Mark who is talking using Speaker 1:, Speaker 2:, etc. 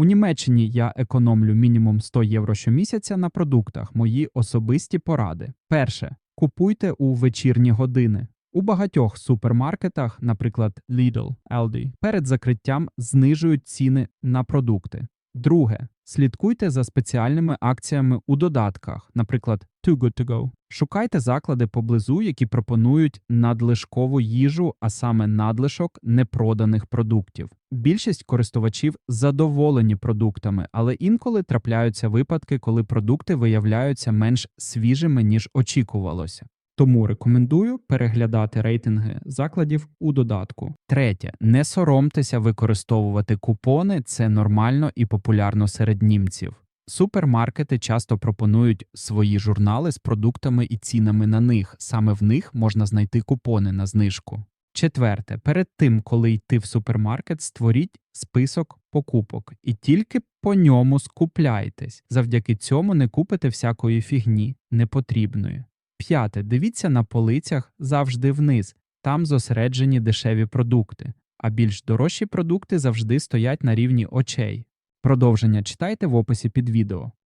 Speaker 1: У Німеччині я економлю мінімум 100 євро щомісяця на продуктах. Мої особисті поради. Перше. Купуйте у вечірні години. У багатьох супермаркетах, наприклад, Lidl, Aldi, перед закриттям знижують ціни на продукти. Друге. Слідкуйте за спеціальними акціями у додатках, наприклад, Too Good To Go. Шукайте заклади поблизу, які пропонують надлишкову їжу, а саме надлишок непроданих продуктів. Більшість користувачів задоволені продуктами, але інколи трапляються випадки, коли продукти виявляються менш свіжими, ніж очікувалося. Тому рекомендую переглядати рейтинги закладів у додатку. Третє, не соромтеся використовувати купони, це нормально і популярно серед німців. Супермаркети часто пропонують свої журнали з продуктами і цінами на них. Саме в них можна знайти купони на знижку. Четверте, перед тим, коли йти в супермаркет, створіть список покупок і тільки по ньому скупляйтесь. Завдяки цьому не купите всякої фігні непотрібної. П'яте, дивіться на полицях завжди вниз. Там зосереджені дешеві продукти, а більш дорожчі продукти завжди стоять на рівні очей. Продовження читайте в описі під відео.